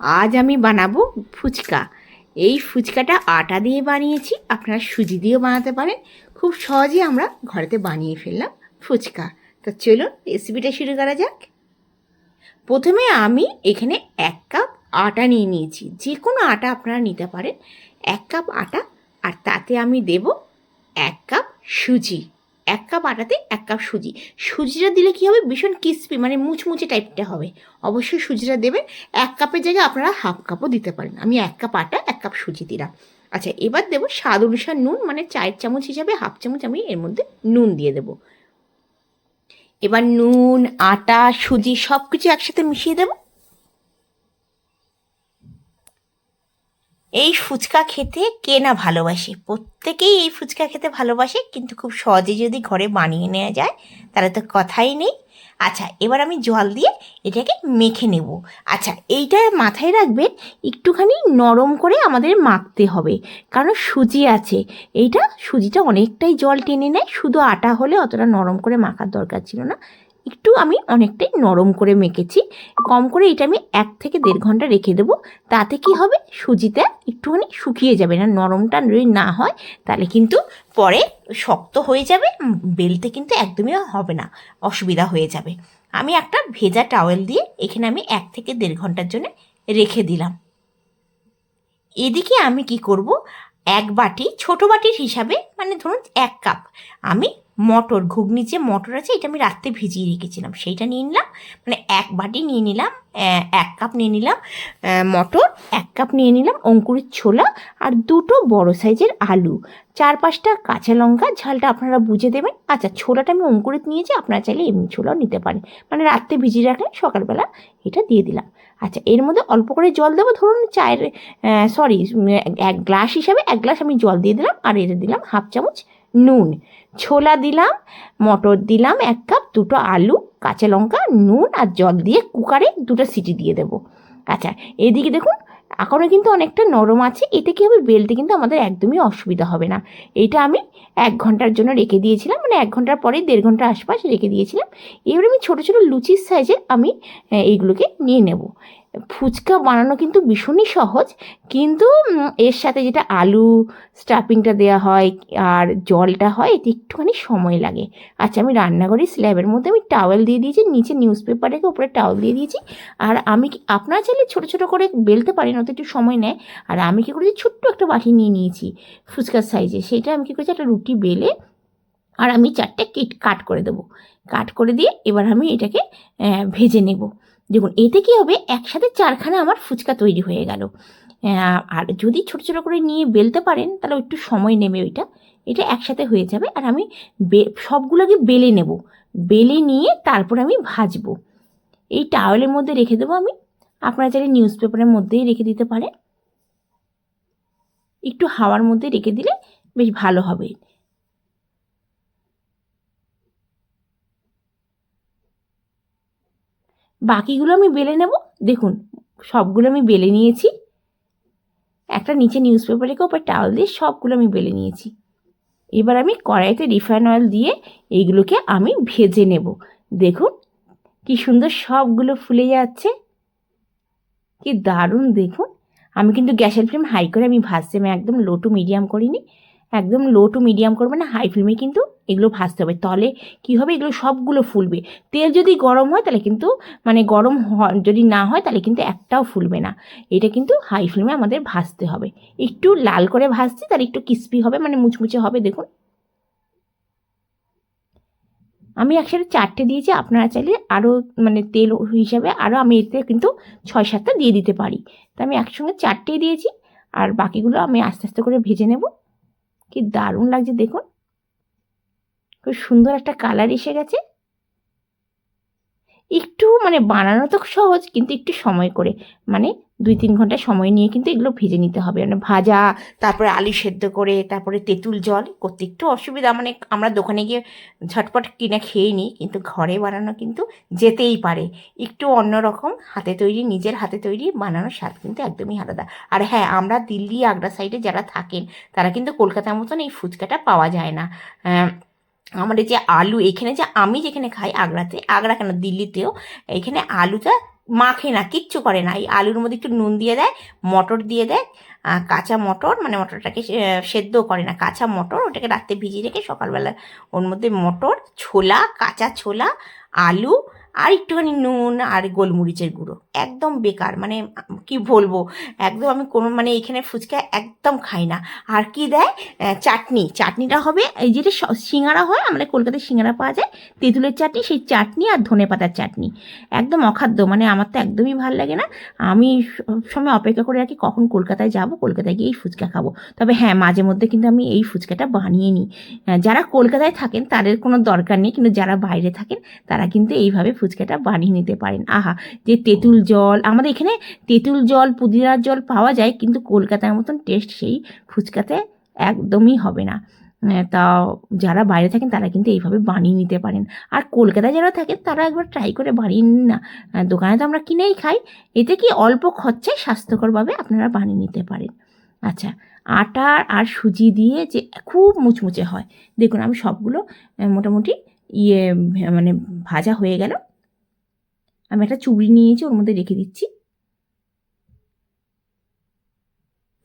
আজ আমি বানাবো ফুচকা। এই ফুচকাটা আটা দিয়ে বানিয়েছি, আপনারা সুজি দিয়েও বানাতে পারেন। খুব সহজে আমরা ঘরেতে বানিয়ে ফেললাম ফুচকা। তো চলুন রেসিপিটা শুরু করা যাক। প্রথমে আমি এখানে এক কাপ আটা নিয়ে নিয়েছি। যে কোনো আটা আপনারা নিতে পারেন। এক কাপ আটা আর তাতে আমি দেব এক কাপ সুজি। এক কাপ আটাতে এক কাপ সুজি। সুজিটা দিলে কী হবে? ভীষণ ক্রিস্পি মানে মুচমুচে টাইপটা হবে। অবশ্যই সুজিটা দেবেন। এক কাপের জায়গায় আপনারা হাফ কাপও দিতে পারেন। আমি এক কাপ আটা, এক কাপ সুজি দিলাম। আচ্ছা এবার দেবো স্বাদ অনুসার নুন মানে চায়ের চামচ হিসাবে হাফ চামচ আমি এর মধ্যে নুন দিয়ে দেবো। এবার নুন, আটা, সুজি সব কিছু একসাথে মিশিয়ে দেবো। এই ফুচকা খেতে কে না ভালোবাসে? প্রত্যেকেই এই ফুচকা খেতে ভালোবাসে, কিন্তু খুব সহজে যদি ঘরে বানিয়ে নেওয়া যায়, তাহলে তো কথাই নেই। আচ্ছা এবার আমি জল দিয়ে এটাকে মেখে নেব। আচ্ছা এইটা মাথায় রাখবেন, একটুখানি নরম করে আমাদের মাখতে হবে, কারণ সুজি আছে। এইটা সুজিটা অনেকটাই জল টেনে নেয়, শুধু আটা হলে অতটা নরম করে মাখার দরকার ছিল না। একটু আমি অনেকটাই নরম করে মেখেছি। কম করে এটা আমি এক থেকে দেড় ঘণ্টা রেখে দেবো। তাতে কি হবে? সুজিটা একটুখানি শুকিয়ে যাবে না, নরমটা যদি না হয়, তাহলে কিন্তু পরে শক্ত হয়ে যাবে বেলতে কিন্তু একদমই হবে না, অসুবিধা হয়ে যাবে। আমি একটা ভেজা টাওয়েল দিয়ে এখানে আমি এক থেকে দেড় ঘণ্টার জন্য রেখে দিলাম। এদিকে আমি কি করব? এক বাটি, ছোট বাটির হিসাবে মানে ধরুন এক কাপ আমি মটর ঘুগনির যে মটর আছে, এটা আমি রাত্রে ভিজিয়ে রেখেছিলাম। সেইটা নিয়ে নিলাম মানে এক বাটি নিয়ে নিলাম এক কাপ নিয়ে নিলাম মটর, এক কাপ নিয়ে নিলাম অঙ্কুরের ছোলা আর দুটো বড় সাইজের আলু। চার পাঁচটা কাঁচা লঙ্কা, ঝালটা আপনারা বুঝে দেবেন। আচ্ছা ছোলাটা আমি অঙ্কুরিত নিয়েছি, আপনারা চাইলে এমনি ছোলাও নিতে পারেন। মানে রাত্রে ভিজিয়ে রাখলেন সকালবেলা এটা দিয়ে দিলাম। আচ্ছা এর মধ্যে অল্প করে জল দেবো। ধরুন চায়ের সরি এক গ্লাস হিসাবে এক গ্লাস আমি জল দিয়ে দিলাম আর এটা দিলাম হাফ চামচ নুন। ছোলা দিলাম, মটর দিলাম, এক কাপ দুটো আলু, কাঁচা লঙ্কা, নুন আর জল দিয়ে কুকারে দুটো সিটি দিয়ে দেবো। আচ্ছা এদিকে দেখুন এখনও কিন্তু অনেকটা নরম আছে। এতে কী হবে? বেলতে কিন্তু আমাদের একদমই অসুবিধা হবে না। এটা আমি এক ঘণ্টার জন্য রেখে দিয়েছিলাম। মানে এক ঘণ্টার পরে দেড় ঘণ্টা আশপাশ রেখে দিয়েছিলাম। এবার আমি ছোটো ছোটো লুচির সাইজে আমি এইগুলোকে নিয়ে নেব। ফুচকা বানানো কিন্তু ভীষণই সহজ, কিন্তু এর সাথে যেটা আলু স্টাফিংটা দেওয়া হয় আর জলটা হয়, এতে একটুখানি সময় লাগে। আচ্ছা আমি রান্না করি স্ল্যাবের মধ্যে আমি টাওয়েল দিয়ে দিয়েছি, নিচে নিউজ পেপার উপরে টাওয়েল দিয়ে দিয়েছি, আর আমি কি, আপনারা চাইলে ছোটো ছোটো করে বেলতে পারেন, ওতে একটু সময় নেয়, আর আমি কী করেছি, ছোট্ট একটা বাটি নিয়ে নিয়েছি ফুচকার সাইজে সেটা আমি কী করেছি, একটা রুটি বেলে, আর আমি চারটে কিট কাট করে দেবো। কাট করে দিয়ে এবার আমি এটাকে ভেজে নেব। দেখুন, এতে কী হবে? একসাথে চারখানা আমার ফুচকা তৈরি হয়ে গেল। আর যদি ছোটো ছোটো করে নিয়ে বেলতে পারেন, তাহলে একটু সময় নেবে ওইটা। এটা একসাথে হয়ে যাবে আর আমি সবগুলোকে বেলে নেব। বেলে নিয়ে তারপর আমি ভাজবো। এই টাওয়েলের মধ্যে রেখে দেবো আমি। আপনারা চাইলে নিউজ পেপারের মধ্যেই রেখে দিতে পারেন। একটু হাওয়ার মধ্যে রেখে দিলে বেশ ভালো হবে। বাকিগুলো আমি বেলে নেব। দেখুন, সবগুলো আমি বেলে নিয়েছি। একটা নিচে নিউজ পেপার ওপর টাওয়াল দিয়ে সবগুলো আমি বেলে নিয়েছি। এবার আমি কড়াইতে রিফাইন অয়েল দিয়ে এইগুলোকে আমি ভেজে নেব। দেখুন, কি সুন্দর সবগুলো ফুলে যাচ্ছে। কি দারুণ, দেখুন। আমি কিন্তু গ্যাসের ফ্লেম হাই করে আমি ভাজছি আমি একদম লো টু মিডিয়াম করিনি। একদম লো টু মিডিয়াম করবে না হাই ফ্লেমে কিন্তু এগুলো ভাজতে হবে। তলে কী হবে? এগুলো সবগুলো ফুলবে। তেল যদি গরম হয় তাহলে কিন্তু মানে গরম যদি না হয় তাহলে কিন্তু একটাও ফুলবে না। এটা কিন্তু হাই ফ্লেমে আমাদের ভাজতে হবে। একটু লাল করে ভাজছি তার একটু ক্রিস্পি হবে মানে মুচমুচে হবে, দেখুন। আমি একসাথে চারটে দিয়েছি, আপনারা চাইলে আরও মানে তেল হিসাবে আরও আমি এতে কিন্তু ছয় সাতটা দিয়ে দিতে পারি। তো আমি একসঙ্গে চারটেই দিয়েছি, আর বাকিগুলো আমি আস্তে আস্তে করে ভেজে নেব। কি দারুণ লাগছে দেখুন। খুব সুন্দর একটা কালার এসে গেছে। একটু মানে বানানো তো সহজ, কিন্তু একটু সময় করে। মানে দুই তিন ঘণ্টা সময় নিয়ে কিন্তু এগুলো ভেজে নিতে হবে। মানে ভাজা, তারপরে আলু সেদ্ধ করে, তারপরে তেঁতুল জল, করতে একটু অসুবিধা। মানে আমরা দোকানে গিয়ে ঝটপট কিনে খেয়ে নিই, কিন্তু ঘরে বানানো কিন্তু যেতেই পারে। একটু অন্যরকম হাতে তৈরি, নিজের হাতে তৈরি বানানোর স্বাদ কিন্তু একদমই আলাদা। আর হ্যাঁ আমরা দিল্লি, আগ্রা সাইডে যারা থাকেন, তারা কিন্তু কলকাতার মতন এই ফুচকাটা পাওয়া যায় না। আমাদের যে আলু, এখানে যে আমি যেখানে খাই আগ্রাতে, আগ্রা কেন? দিল্লিতেও, এখানে আলুটা মাখে না, কিচ্ছু করে না। এই আলুর মধ্যে একটু নুন দিয়ে দেয়, মটর দিয়ে দেয় কাঁচা মটর মানে মটরটাকে সে- সেদ্ধ করে না, কাঁচা মটর, ওটাকে রাত্রে ভিজিয়ে রেখে সকালবেলা ওর মধ্যে মটর, ছোলা, কাঁচা ছোলা, আলু আর একটুখানি নুন আর গোলমরিচের গুঁড়ো। একদম বেকার মানে কি বলব? একদম আমি কোনো মানে এখানে ফুচকা একদম খাই না। আর কি দেয়? চাটনি। চাটনিটা হবে এই যেটা সিঙ্গারা হয়, আমাদের কলকাতায় সিঙ্গারা পাওয়া যায়। তেঁতুলের চাটনি, সেই চাটনি আর ধনে পাতার চাটনি। একদম অখাদ্য মানে আমার তো একদমই ভালো লাগে না। আমি সবসময় অপেক্ষা করে রাখি কখন কলকাতায় যাব, কলকাতায় গিয়ে এই ফুচকা খাব। তবে হ্যাঁ মাঝে মধ্যে কিন্তু আমি এই ফুচকাটা বানিয়ে নিই। যারা কলকাতায় থাকেন, তাদের কোনো দরকার নেই। কিন্তু যারা বাইরে থাকেন, তারা কিন্তু এইভাবে ফুচকাটা বানিয়ে নিতে পারেন। আহা যে তেঁতুল জল আমাদের এখানে তেঁতুল জল পুদিনার জল পাওয়া যায় কিন্তু কলকাতার মতন টেস্ট সেই ফুচকাতে একদমই হবে না। আহ, তা যারা বাইরে থাকেন তারা কিন্তু এইভাবে বানিয়ে নিতে পারেন। আর কলকাতায় যারা থাকেন তারা একবার ট্রাই করে বানিয়ে নিন না। দোকানে তো আমরা কিনেই খাই। এতে কি অল্প খরচায় স্বাস্থ্যকরভাবে আপনারা বানিয়ে নিতে পারেন। আচ্ছা আটা আর সুজি দিয়ে যে খুব মুচমুচে হয়। দেখুন আমি সবগুলো মোটামুটি ইয়ে মানে ভাজা হয়ে গেল। আমি একটা চুবড়ি নিয়েছি, ওর মধ্যে রেখে দিচ্ছি।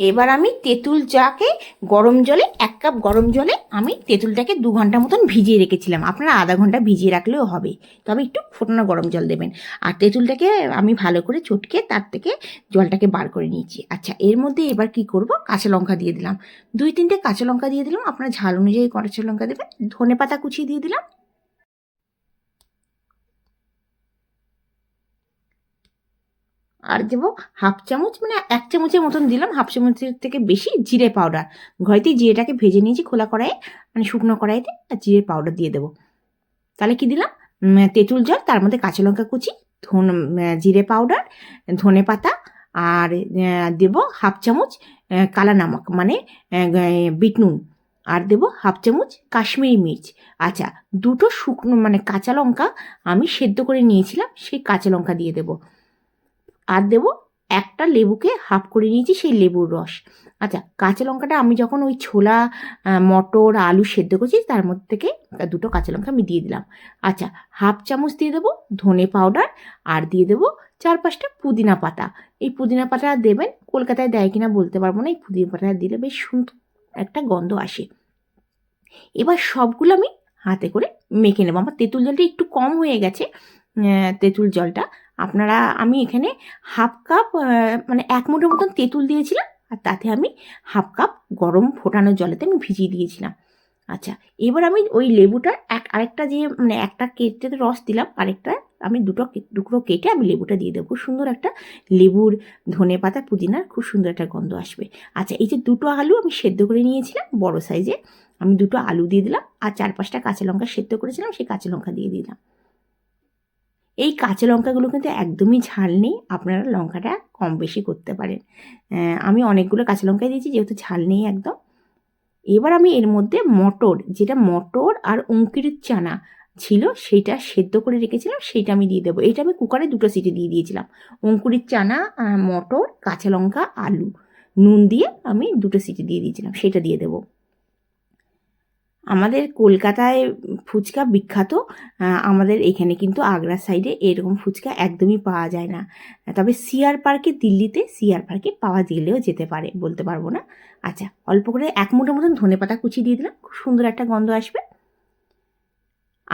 এবার আমি তেঁতুল চাকে গরম জলে, এক কাপ গরম জলে আমি তেঁতুলটাকে দু ঘণ্টা মতন ভিজিয়ে রেখেছিলাম। আপনারা আধা ঘণ্টা ভিজিয়ে রাখলেও হবে। তবে একটু ফোটানো গরম জল দেবেন। আর তেঁতুলটাকে আমি ভালো করে চটকে তার থেকে জলটাকে বার করে নিয়েছি। আচ্ছা এর মধ্যে এবার কি করব? কাঁচা লঙ্কা দিয়ে দিলাম। দুই তিনটে কাঁচা লঙ্কা দিয়ে দিলাম। আপনার ঝাল অনুযায়ী কাঁচা লঙ্কা দেবেন। ধনে পাতা কুচিয়ে দিয়ে দিলাম। আর দেবো হাফ চামচ মানে এক চামচের মতন দিলাম, হাফ চামচের থেকে বেশি জিরে পাউডার ঘরেতে জিরেটাকে ভেজে নিয়েছি খোলা কড়াইয়ে মানে শুকনো কড়াইতে, আর জিরে পাউডার দিয়ে দেবো। তাহলে কি দিলাম? তেঁতুল জল, তার মধ্যে কাঁচা লঙ্কা কুচি, ধন জিরে পাউডার ধনে পাতা, আর দেবো হাফ চামচ কালা নামক মানে বিট নুন আর দেবো হাফ চামচ কাশ্মীরি মির্চ। আচ্ছা দুটো শুকনো মানে কাঁচা লঙ্কা আমি সেদ্ধ করে নিয়েছিলাম, সেই কাঁচা লঙ্কা দিয়ে দেবো। আর দেবো একটা লেবুকে হাফ করে নিয়েছি সেই লেবুর রস। আচ্ছা কাঁচা লঙ্কাটা আমি যখন ওই ছোলা মটর, আলু সেদ্ধ করছি, তার মধ্যে থেকে দুটো কাঁচা লঙ্কা আমি দিয়ে দিলাম। আচ্ছা হাফ চামচ দিয়ে দেবো ধনে পাউডার আর দিয়ে দেবো চার পাঁচটা পুদিনা পাতা। এই পুদিনা পাতা দেবেন, কলকাতায় দেয় কিনা বলতে পারব না, এই পুদিনা পাতা দিলে বেশ সুন্দর একটা গন্ধ আসে। এবার সবগুলো আমি হাতে করে মেখে নেব। আমার তেঁতুল জলটা একটু কম হয়ে গেছে তেঁতুল জলটা। আপনারা, আমি এখানে হাফ কাপ মানে এক মুঠোর মতন তেঁতুল দিয়েছিলাম, আর তাতে আমি হাফ কাপ গরম ফোটানো জলেতে আমি ভিজিয়ে দিয়েছিলাম। আচ্ছা এবার আমি ওই লেবুটার এক, আরেকটা যে মানে একটা কেটে রস দিলাম, আরেকটা আমি দুটো টুকরো কেটে আমি লেবুটা দিয়ে দেবো। খুব সুন্দর একটা লেবুর ধনে পাতা পুদিনার খুব সুন্দর একটা গন্ধ আসবে। আচ্ছা এই যে দুটো আলু আমি সেদ্ধ করে নিয়েছিলাম, বড় সাইজে, আমি দুটো আলু দিয়ে দিলাম, আর চার পাঁচটা কাঁচা লঙ্কা সেদ্ধ করেছিলাম, সেই কাঁচা লঙ্কা দিয়ে দিলাম। এই কাঁচা লঙ্কাগুলো কিন্তু একদমই ঝাল নেই, আপনারা লঙ্কাটা কম বেশি করতে পারেন। আমি অনেকগুলো কাঁচা লঙ্কাই দিয়েছি, যেহেতু ঝাল নেই একদম। এবার আমি এর মধ্যে মটর, যেটা মটর আর অঙ্কিরের চানা ছিল, সেইটা সেদ্ধ করে রেখেছিলাম, সেইটা আমি দিয়ে দেবো। এটা আমি কুকারে দুটো সিটি দিয়ে দিয়েছিলাম, অঙ্কুরির চানা মটর, কাঁচা লঙ্কা, আলু। নুন দিয়ে আমি দুটো সিটি দিয়ে দিয়েছিলাম, সেটা দিয়ে দেবো। আমাদের কলকাতায় ফুচকা বিখ্যাত আমাদের এখানে কিন্তু আগ্রা সাইডে এরকম ফুচকা একদমই পাওয়া যায় না। তবে সিআর পার্কে, দিল্লিতে সিআর পার্কে পাওয়া গেলেও যেতে পারে, বলতে পারব না। আচ্ছা অল্প করে এক মুঠোর মতন ধনে পাতা কুচি দিয়ে দিলাম, খুব সুন্দর একটা গন্ধ আসবে।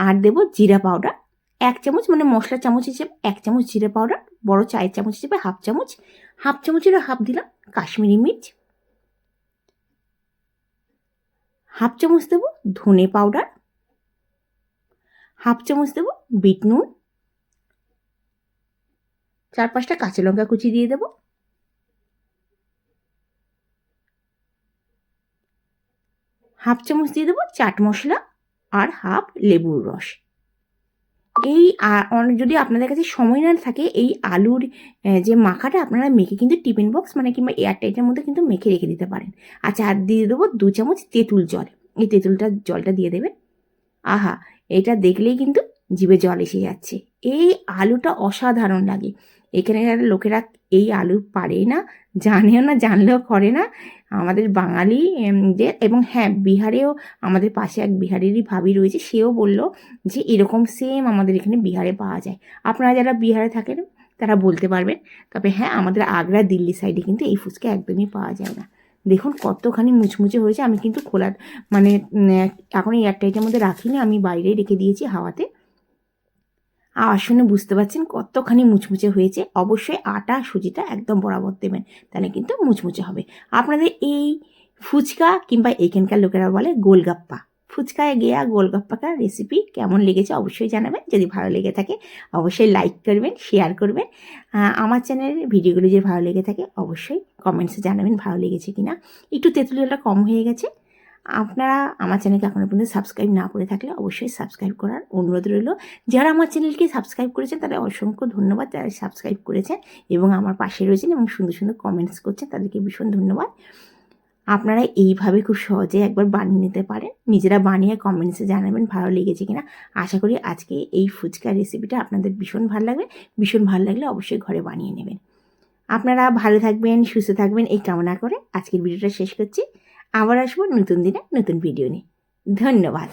আর দেবো জিরা পাউডার, এক চামচ মানে মশলা চামচ হিসেবে, এক চামচ জিরা পাউডার, বড় চায়ের চামচ হিসেবে হাফ চামচ, হাফ চামচেরও হাফ দিলাম কাশ্মীরি মির্চ হাফ চামচ দেব ধনে পাউডার হাফ চামচ দেব বিট নুন, চার পাঁচটা কাঁচা লঙ্কা কুচি দিয়ে দেব, হাফ চামচ দিয়ে দেবো চাট মশলা আর হাফ লেবুর রস। এই যদি আপনাদের কাছে সময় না থাকে, এই আলুর যে মাখাটা, আপনারা মেখে কিন্তু টিফিন বক্স মানে কিংবা এয়ারটাইটের মধ্যে কিন্তু মেখে রেখে দিতে পারেন। আচ্ছা আর দিয়ে দেবো দু চামচ তেঁতুল জল। এই তেঁতুলটা জলটা দিয়ে দেবেন। আহা, এটা দেখলেই কিন্তু জিভে জল এসে যাচ্ছে। এই আলুটা অসাধারণ লাগে। এখানে লোকেরা এই আলু পারেই না জানেও না জানলেও করে না। আমাদের বাঙালি এম, এবং হ্যাঁ বিহারেও আমাদের পাশে এক বিহারেরই ভাবি রয়েছে সেও বলল যে এরকম সেম আমাদের এখানে বিহারে পাওয়া যায়। আপনারা যারা বিহারে থাকেন তারা বলতে পারবেন। তবে হ্যাঁ আমাদের আগ্রা দিল্লি সাইডে কিন্তু এই ফুচকা একদমই পাওয়া যায় না। দেখুন কতখানি মুচমুচে হয়েছে আমি কিন্তু খোলার মানে এখন এই এয়ারটাইটের মধ্যে রাখিনি আমি বাইরেই রেখে দিয়েছি হাওয়াতে। আওয়াজ শুনে বুঝতে পারছেন কতখানি মুচমুচে হয়েছে। অবশ্যই আটা, সুজিটা একদম বরাবর দেবেন, তাহলে কিন্তু মুচমুচে হবে। আপনাদের এই ফুচকা কিংবা এখানকার লোকেরা বলে গোলগাপ্পা। ফুচকায় গিয়া গোলগাপ্পাকার রেসিপি কেমন লেগেছে অবশ্যই জানাবেন। যদি ভালো লেগে থাকে, অবশ্যই লাইক করবেন শেয়ার করবেন। আমার চ্যানেলের ভিডিওগুলো যদি ভালো লেগে থাকে, অবশ্যই কমেন্টসে জানাবেন ভালো লেগেছে কিনা। একটু তেঁতুলিটা কম হয়ে গেছে। আপনারা আমার চ্যানেলকে এখনও পর্যন্ত সাবস্ক্রাইব না করে থাকলে অবশ্যই সাবস্ক্রাইব করার অনুরোধ রইল। যারা আমার চ্যানেলকে সাবস্ক্রাইব করেছেন, তাদের অসংখ্য ধন্যবাদ যারা সাবস্ক্রাইব করেছেন এবং আমার পাশে রয়েছেন এবং সুন্দর সুন্দর কমেন্টস করছেন, তাদেরকে ভীষণ ধন্যবাদ। আপনারা এইভাবে খুব সহজে একবার বানিয়ে নিতে পারেন। নিজেরা বানিয়ে কমেন্টসে জানাবেন ভালো লেগেছে কিনা। আশা করি আজকে এই ফুচকা রেসিপিটা আপনাদের ভীষণ ভালো লাগবে। ভীষণ ভালো লাগলে অবশ্যই ঘরে বানিয়ে নেবেন। আপনারা ভালো থাকবেন, সুস্থ থাকবেন, এই কামনা করে আজকের ভিডিওটা শেষ করছি। আবার আসব নতুন দিনে নতুন ভিডিও নিয়ে। ধন্যবাদ।